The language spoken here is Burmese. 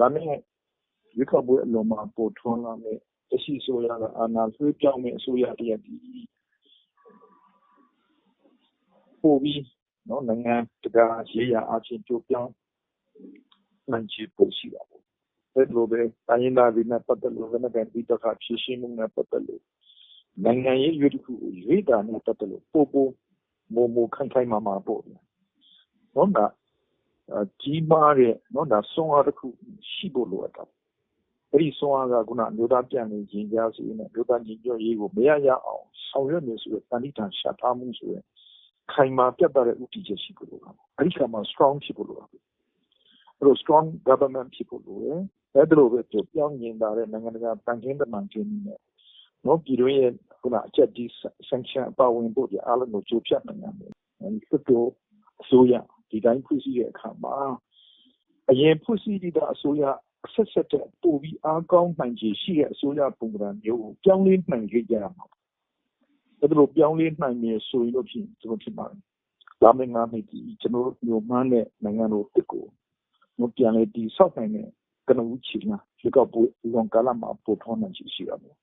လာမယ့်ရွေးကောက်ပွဲအလွန်မှာပေါ်ထွန်းလာမယ့်လက်ရှိအစိုးရကအာဏာလွှဲပြောင်းမယ့်အစိုးရတရပ်သည်ပိုပြီးနိုင်ငံတကာရေးရာအားဖြင့်ကျိုးပြောင်းနိုင်ခြေပိုရှိတာပေါ့။အဲဒီလိုပဲတိုင်းရင်းသားတွေနဲ့ပတ်သက်လို့လက်နက်ကိုင်ပဋိပက္ခဖြေရှင်းမှုနဲ့ပတ်သက်လို့နိုင်ငံရေးရွေးတခုကိုရွေးတာနဲ့ပတ်သက်လို့ပိုပိုမိုမိုခိုင်ခိုင်မာမာပေါ့ဗျာ။နော်ဒါကြီးမားတဲ့နော်ဒါစွမ်းအားတစ်ခု ရှိဖို့လိုအပ်တာ။အဲဒီစွမ်းအားကခုနအမျိုးသားပြန်လည်ရင်ကြားစေ့ရေးနဲ့အမျိုးသားညီညွတ်ရေးကိုမရရအောင်ဆောင်ရွက်မယ်ဆိုတဲ့သန္နိဋ္ဌာန်ချထားမှုဆိုတဲ့ခိုင်မာပြတ်သားတဲ့ဦးတည်ချက်ရှိဖို့လိုတာပေါ့။အဲဒီအခါမှာ strong ဖြစ်ဖို့လိုတာပေါ့။အဲဒီတော့ strong government ဖြစ်ဖို့လိုတယ်။အဲဒီလိုပဲပြောင်းညင်သာတဲ့နိုင်ငံတကာသံခင်းတမန်ခင်းနည်းနဲ့နော်ပြည်တွင်းရဲ့ခုနအကြပ်ကြီး sanction အပါဝင်ဖို့အားလုံးကိုကြိုဖြတ်နိုင်ရမယ်။လွှတ်တော်အစိုးရဒီတိုင်းဖွဲ့စည်းတဲ့အခါမှာ အရင်ဖွဲ့စည်းပြီးသားအစိုးရအဆက်ဆက်တဲ့ပိုပြီးအားကောင်းနိုင်ခြေရှိတဲ့အစိုးရပုံစံမျိုးကိုပြောင်းလဲနိုင်ခဲ့ကြရမှာ။အဲဒီလိုပြောင်းလဲနိုင်မယ်ဆိုရင်တော့ဖြင့်ကျွန်တော်ထင်ပါတယ်။လာမယ့်၅နှစ်ဒီကျွန်တော်ညွှန်မှန်းတဲ့နိုင်ငံတော်တစ်ကိုပြန်လည်တည်ဆောက်နိုင်တဲ့ကနဦးခြေလှမ်းရွေးကောက်ပွဲလွန်ကာလမှာပေါ်ထွန်းနိုင်ခြေရှိတာပေါ့